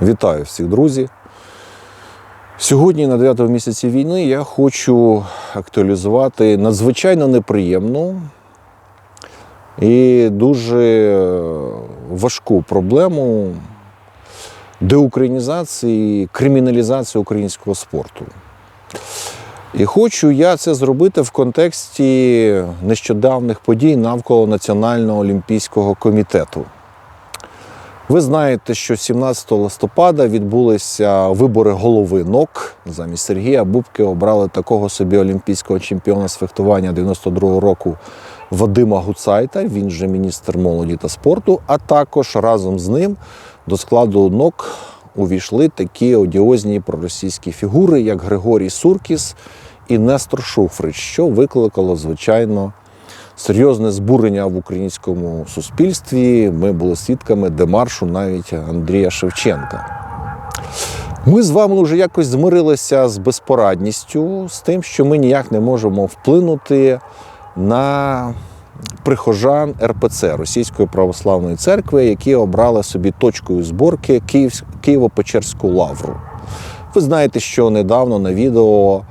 Вітаю всіх, друзі. Сьогодні, на 9 місяці війни, я хочу актуалізувати надзвичайно неприємну і дуже важку проблему деукраїнізації, криміналізації українського спорту. І хочу я це зробити в контексті нещодавних подій навколо Національного олімпійського комітету. Ви знаєте, що 17 листопада відбулися вибори голови НОК. Замість Сергія Бубки обрали такого собі олімпійського чемпіона з фехтування 92-го року Вадима Гуцайта. Він же міністр молоді та спорту. А також разом з ним до складу НОК увійшли такі одіозні проросійські фігури, як Григорій Суркіс і Нестор Шуфрич, що викликало, звичайно, серйозне збурення в українському суспільстві. Ми були свідками демаршу навіть Андрія Шевченка. Ми з вами вже якось змирилися з безпорадністю, з тим, що ми ніяк не можемо вплинути на прихожан РПЦ Російської православної церкви, які обрали собі точкою зборки Києво-Печерську лавру. Ви знаєте, що недавно на відео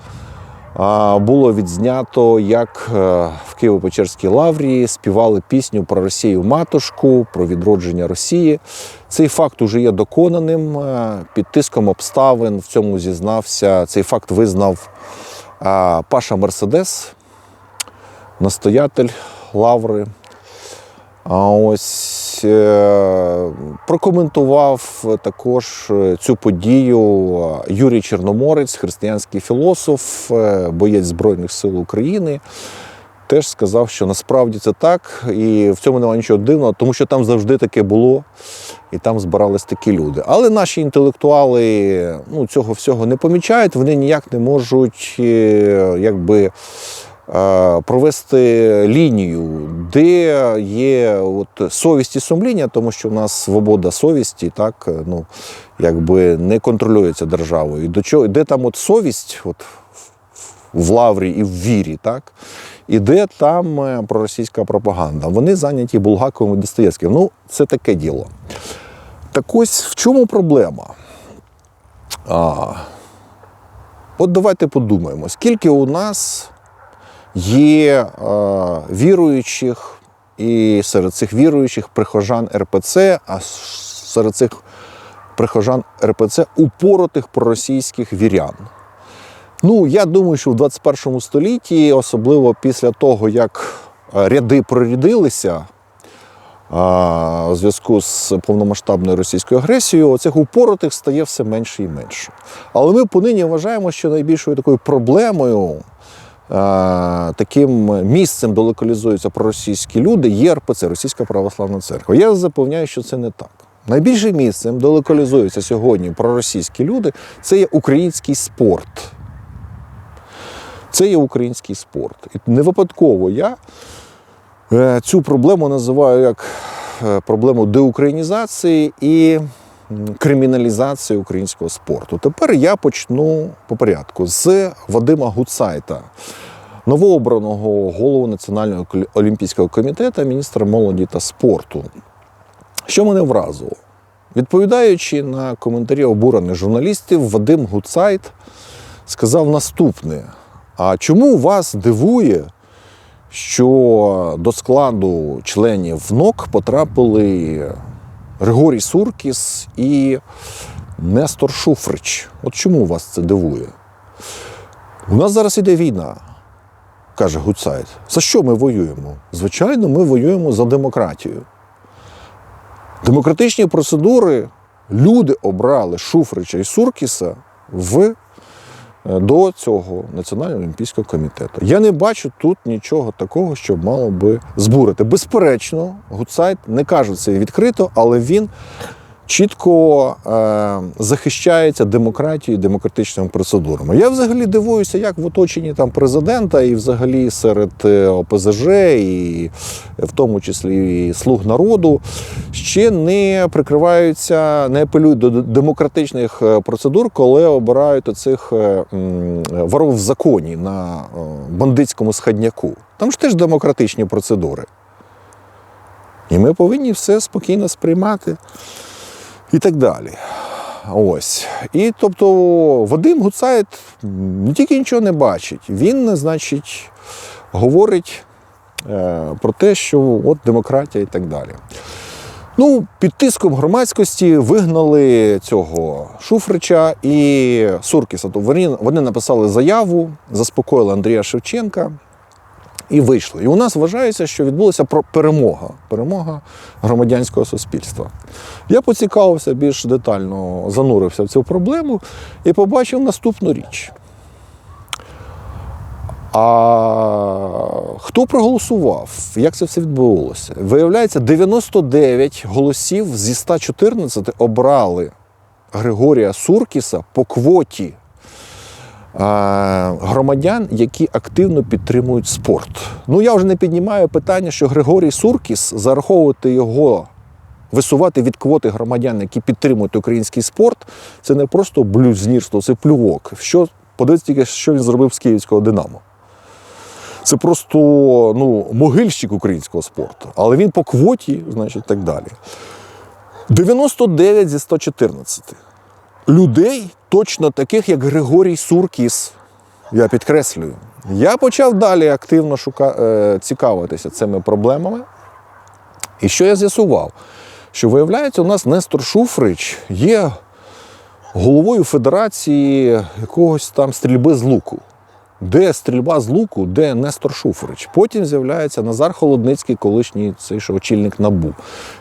було відзнято, як е, в Києво-Печерській лаврі співали пісню про Росію матушку, про відродження Росії. Цей факт уже є доконаним. Е, Під тиском обставин в цьому зізнався. Цей факт визнав Паша Мерседес, настоятель лаври. Ось е, прокоментував також е, цю подію Юрій Чорноморець, християнський філософ, е, боєць Збройних сил України. Теж сказав, що насправді це так, і в цьому немає нічого дивного, тому що там завжди таке було, і там збирались такі люди. Але наші інтелектуали ну, цього всього не помічають, вони ніяк не можуть е, якби, е, провести лінію, де є от совість і сумління, тому що в нас свобода совісті, так ну якби не контролюється державою. І до чого де там от совість, от в лаврі і в вірі, так і де там е, проросійська пропаганда. Вони зайняті Булгаковим і Достоєвським. Ну, це таке діло. Так ось в чому проблема? А, От давайте подумаємо, скільки у нас є е, віруючих, і серед цих віруючих прихожан РПЦ, а серед цих прихожан РПЦ упоротих проросійських вірян. Ну, я думаю, що в 21 столітті, особливо після того, як е, ряди прорядилися а, у зв'язку з повномасштабною російською агресією, оцих упоротих стає все менше і менше. Але ми понині вважаємо, що найбільшою такою проблемою, таким місцем, де локалізуються проросійські люди, є РПЦ, Російська Православна Церква. Я запевняю, що це не так. Найбільшим місцем, де локалізуються сьогодні проросійські люди, це є український спорт. Це є український спорт. І не випадково я е, цю проблему називаю як е, проблему деукраїнізації і криміналізації українського спорту. Тепер я почну по порядку з Вадима Гуцайта, новообраного голову Національного олімпійського комітету, міністра молоді та спорту. Що мене вразило? Відповідаючи на коментарі обурених журналістів, Вадим Гуцайт сказав наступне. А чому вас дивує, що до складу членів НОК потрапили Григорій Суркіс і Нестор Шуфрич? От чому вас це дивує? У нас зараз іде війна, каже Гуцайт. За що ми воюємо? Звичайно, ми воюємо за демократію. Демократичні процедури люди обрали Шуфрича і Суркіса в до цього Національного олімпійського комітету. Я не бачу тут нічого такого, що мало би збурити. Безперечно, Гудсайт не каже це відкрито, але він чітко е, захищається демократією демократичними процедурами. Я взагалі дивуюся, як в оточенні там президента і взагалі серед е, ОПЗЖ, і в тому числі і слуг народу, ще не прикриваються, не апелюють до демократичних е, процедур, коли обирають оцих е, воров в законі на бандитському сходняку. Там ж теж демократичні процедури. І ми повинні все спокійно сприймати і так далі. Ось. І тобто Вадим Гуцайт не тільки нічого не бачить, він, значить, говорить е, про те, що от демократія і так далі. Ну, під тиском громадськості вигнали цього Шуфрича і Суркіса. Тобто вони написали заяву, заспокоїли Андрія Шевченка і вийшли. І у нас вважається, що відбулася перемога, перемога громадянського суспільства. Я поцікавився більш детально, занурився в цю проблему і побачив наступну річ. А хто проголосував? Як це все відбувалося? Виявляється, 99 голосів зі 114 обрали Григорія Суркіса по квоті громадян, які активно підтримують спорт. Ну я вже не піднімаю питання, що Григорій Суркіс зараховувати його. Висувати від квоти громадян, які підтримують український спорт, це не просто блюзнірство, це плювок. Що подивіться тільки, що він зробив з київського Динамо. Це просто ну, могильщик українського спорту. Але він по квоті, значить, так далі. 99 зі 114. Людей точно таких, як Григорій Суркіс. Я підкреслюю. Я почав далі активно шука... е, цікавитися цими проблемами. І що я з'ясував? Що виявляється, у нас Нестор Шуфрич є головою Федерації якогось там стрільби з луку. Де стрільба з луку, де Нестор Шуфрич. Потім з'являється Назар Холодницький, колишній цей що очільник НАБУ.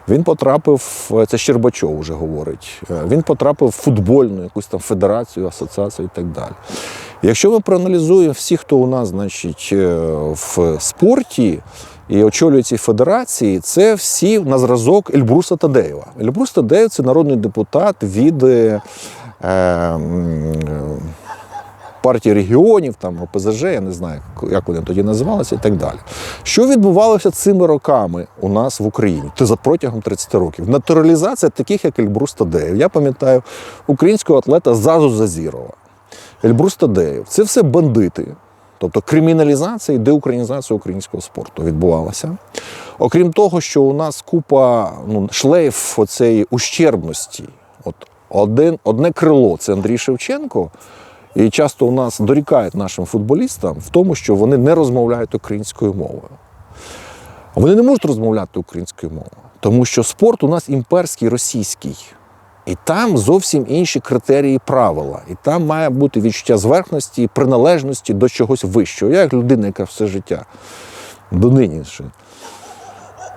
Він потрапив, це Щербачов вже говорить. е, Він потрапив в футбольну якусь там федерацію, асоціацію і так далі. Якщо ми проаналізуємо всіх, хто у нас, значить, е, в спорті і очолює ці федерації, це всі на зразок Ельбруса Тадеєва. Ельбрус Тадеєв це народний депутат від. е, е, партії регіонів, там ОПЗЖ, я не знаю, як вони тоді називалися, і так далі. Що відбувалося цими роками у нас в Україні? Це за протягом 30 років. Натуралізація таких, як Ельбрус Тадеєв. Я пам'ятаю українського атлета Зазу Зазірова. Ельбрус Тадеєв. Це все бандити. Тобто криміналізація і деукраїнізація українського спорту відбувалася. Окрім того, що у нас купа ну, шлейф оцеї ущербності. От один, одне крило це Андрій Шевченко. І часто у нас дорікають нашим футболістам в тому, що вони не розмовляють українською мовою. Вони не можуть розмовляти українською мовою, тому що спорт у нас імперський російський. І там зовсім інші критерії правила. І там має бути відчуття зверхності приналежності до чогось вищого. Я як людина, яка все життя донині ще.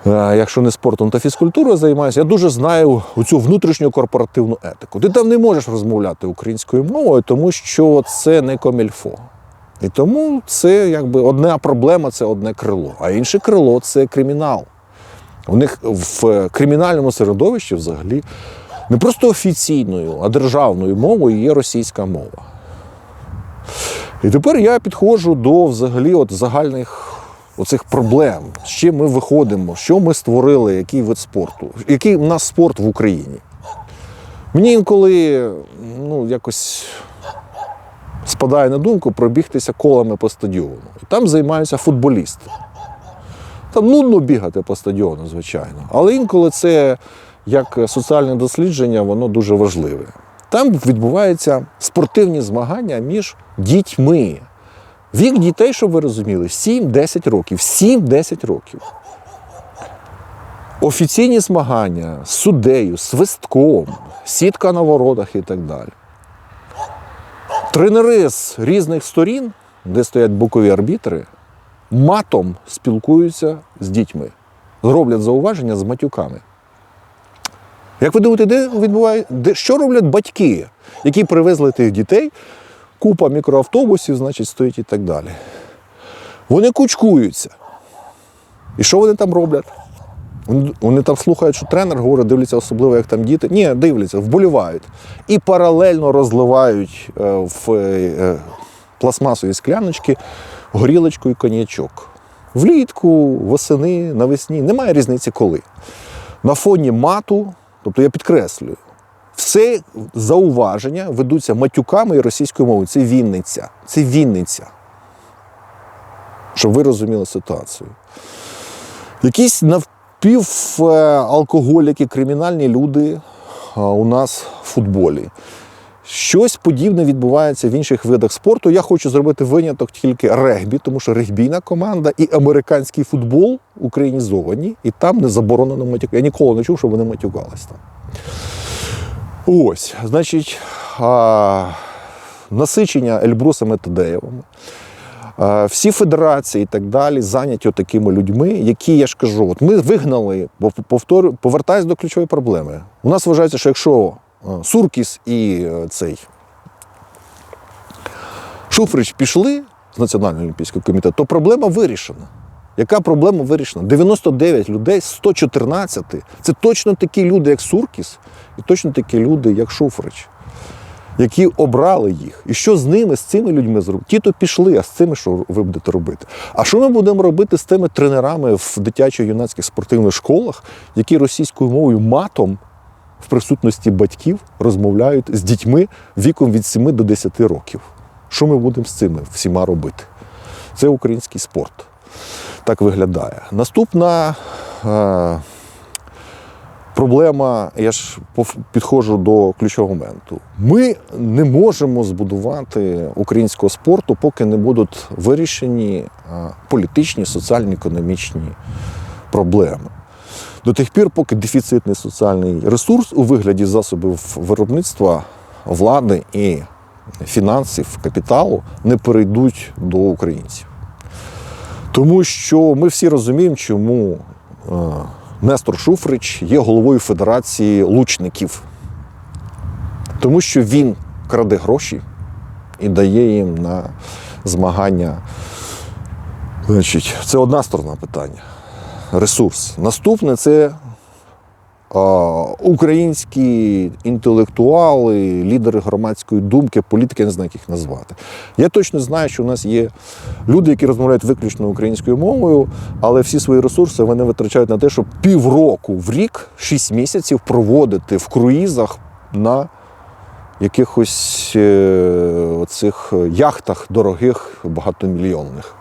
Е, Якщо не спортом та фізкультурою займаюся, я дуже знаю цю внутрішню корпоративну етику. Ти там не можеш розмовляти українською мовою, тому що це не комільфо. І тому це якби одна проблема це одне крило, а інше крило це кримінал. У них в кримінальному середовищі взагалі не просто офіційною, а державною мовою є російська мова. І тепер я підходжу до взагалі от загальних оцих проблем, з чим ми виходимо, що ми створили, який вид спорту, який у нас спорт в Україні. Мені інколи ну, якось спадає на думку пробігтися колами по стадіону. І там займаються футболісти. Там нудно бігати по стадіону, звичайно. Але інколи це як соціальне дослідження, воно дуже важливе. Там відбуваються спортивні змагання між дітьми. Вік дітей, щоб ви розуміли, 7-10 років. 7-10 років. Офіційні змагання з суддею, свистком, сітка на воротах і так далі. Тренери з різних сторін, де стоять бокові арбітри, матом спілкуються з дітьми, роблять зауваження з матюками. Як ви думаєте, де відбуває, де, що роблять батьки, які привезли тих дітей? Купа мікроавтобусів, значить, стоїть і так далі. Вони кучкуються. І що вони там роблять? Вони, там слухають, що тренер говорить, дивляться особливо, як там діти. Ні, дивляться, вболівають. І паралельно розливають е, в е, е, пластмасові скляночки горілочку і коньячок. Влітку, восени, навесні, немає різниці коли. На фоні мату, тобто я підкреслюю, все зауваження ведуться матюками і російською мовою. Це Вінниця. Це Вінниця. Щоб ви розуміли ситуацію. Якісь навпівалкоголіки, кримінальні люди у нас в футболі. Щось подібне відбувається в інших видах спорту. Я хочу зробити виняток тільки регбі, тому що регбійна команда і американський футбол українізовані, і там не заборонено матюкати. Я ніколи не чув, щоб вони матюкались там. Ось, значить, а, насичення Ельбрусами Тадеєвими. А, Всі федерації і так далі зайняті такими людьми, які я ж кажу, от ми вигнали, бо повторю, повертаюсь до ключової проблеми. У нас вважається, що якщо Суркіс і е, цей Шуфрич пішли з Національного олімпійського комітету, то проблема вирішена. Яка проблема вирішена? 99 людей 114 це точно такі люди, як Суркіс, і точно такі люди, як Шуфрич, які обрали їх. І що з ними, з цими людьми зробити? Ті то пішли, а з цими що ви будете робити? А що ми будемо робити з тими тренерами в дитячо-юнацьких спортивних школах, які російською мовою матом в присутності батьків розмовляють з дітьми віком від 7 до 10 років? Що ми будемо з цими всіма робити? Це український спорт. Так виглядає. Наступна е, проблема, я ж підходжу до ключового моменту. Ми не можемо збудувати українського спорту, поки не будуть вирішені е, політичні, соціальні, економічні проблеми. До тих пір, поки дефіцитний соціальний ресурс у вигляді засобів виробництва влади і фінансів, капіталу не перейдуть до українців. Тому що ми всі розуміємо, чому е, Нестор Шуфрич є головою Федерації лучників. Тому що він краде гроші і дає їм на змагання. Значить, це одна сторона питання. Ресурс. Наступне це українські інтелектуали, лідери громадської думки, політики, я не знаю, як їх назвати. Я точно знаю, що у нас є люди, які розмовляють виключно українською мовою, але всі свої ресурси вони витрачають на те, щоб півроку в рік, шість місяців проводити в круїзах на якихось е, цих яхтах дорогих, багатомільйонних.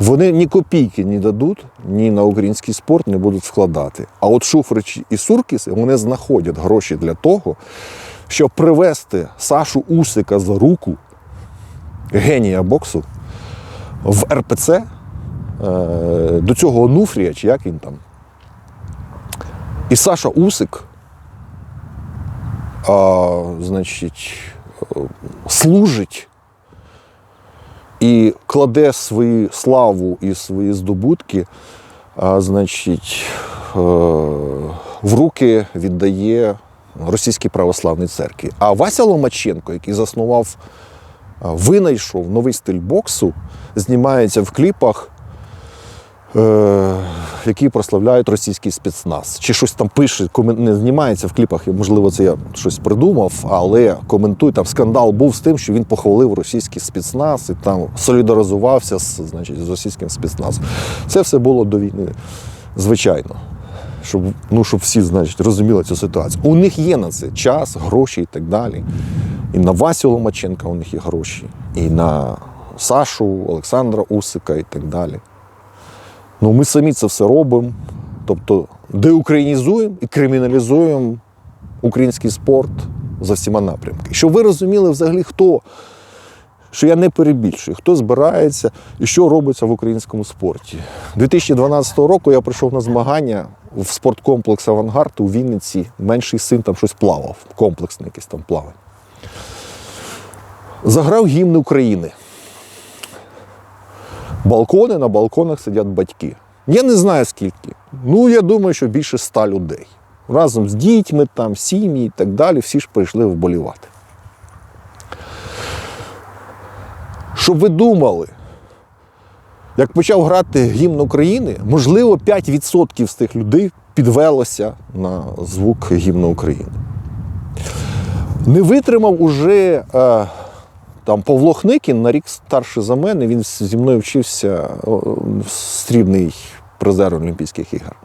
Вони ні копійки не дадуть, ні на український спорт не будуть вкладати. А от Шуфрич і Суркіс вони знаходять гроші для того, щоб привести Сашу Усика за руку, генія боксу, в РПЦ е, до цього Онуфрія, чи як він там. І Саша Усик, а, значить, е, служить і кладе свою славу і свої здобутки, а, значить, е, в руки віддає Російській православній церкві. А Вася Ломаченко, який заснував, винайшов новий стиль боксу, знімається в кліпах. Е, які прославляють російський спецназ. Чи щось там пише, не знімається в кліпах, можливо, це я щось придумав, але коментує, там скандал був з тим, що він похвалив російський спецназ і там солідаризувався з, значить, з російським спецназом. Це все було до війни, звичайно. Щоб, ну, щоб всі значить, розуміли цю ситуацію. У них є на це час, гроші і так далі. І на Васю Ломаченка у них є гроші, і на Сашу, Олександра Усика і так далі. Ну, ми самі це все робимо. Тобто деукраїнізуємо і криміналізуємо український спорт за всіма напрямками. Щоб ви розуміли взагалі, хто, що я не перебільшую, хто збирається і що робиться в українському спорті. 2012 року я прийшов на змагання в спорткомплекс Авангард у Вінниці. Менший син там щось плавав, комплексне якесь там плавання. Заграв гімн України. Балкони, на балконах сидять батьки. Я не знаю скільки. Ну, я думаю, що більше ста людей. Разом з дітьми, там, сім'ї і так далі, всі ж прийшли вболівати. Щоб ви думали, як почав грати гімн України, можливо, 5% з тих людей підвелося на звук гімну України. Не витримав уже е, там Павло Хникін на рік старший за мене, він зі мною вчився о, срібний призер Олімпійських ігор.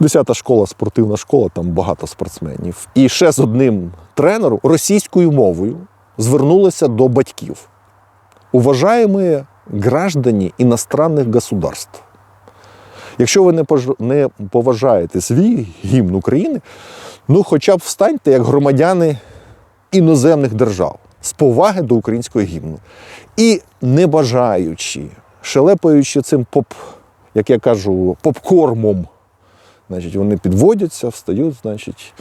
Десята школа, спортивна школа, там багато спортсменів. І ще з одним тренером російською мовою звернулися до батьків. Уважаємо граждані іностранних государств. Якщо ви не поважаєте свій гімн України, ну хоча б встаньте як громадяни іноземних держав з поваги до українського гімну. І не бажаючи, шелепаючи цим поп, як я кажу, попкормом, значить, вони підводяться, встають, значить,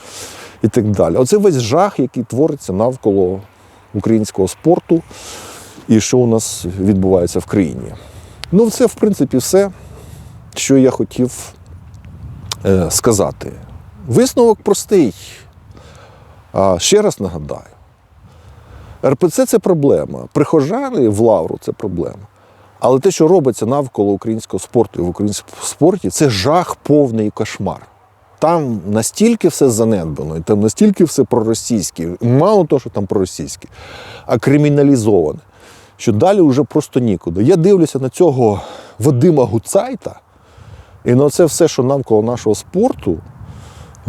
і так далі. Оце весь жах, який твориться навколо українського спорту і що у нас відбувається в країні. Ну, це, в принципі, все, що я хотів е, сказати. Висновок простий. А, ще раз нагадаю: РПЦ це проблема. Прихожани в лавру це проблема. Але те, що робиться навколо українського спорту і в українському спорті, це жах повний кошмар. Там настільки все занедбано, і там настільки все проросійське, мало того, що там проросійське, а криміналізоване, що далі вже просто нікуди. Я дивлюся на цього Вадима Гуцайта і на це все, що навколо нашого спорту.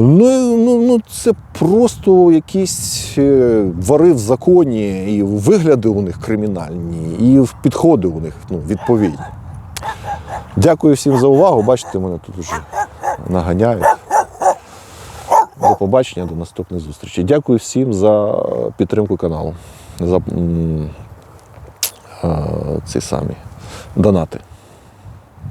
Ну, ну, ну це просто якісь е, вари в законі, і вигляди у них кримінальні, і підходи у них ну, відповідні. Дякую всім за увагу. Бачите, мене тут вже наганяють. До побачення, до наступних зустрічей. Дякую всім за підтримку каналу, за е, ці самі донати.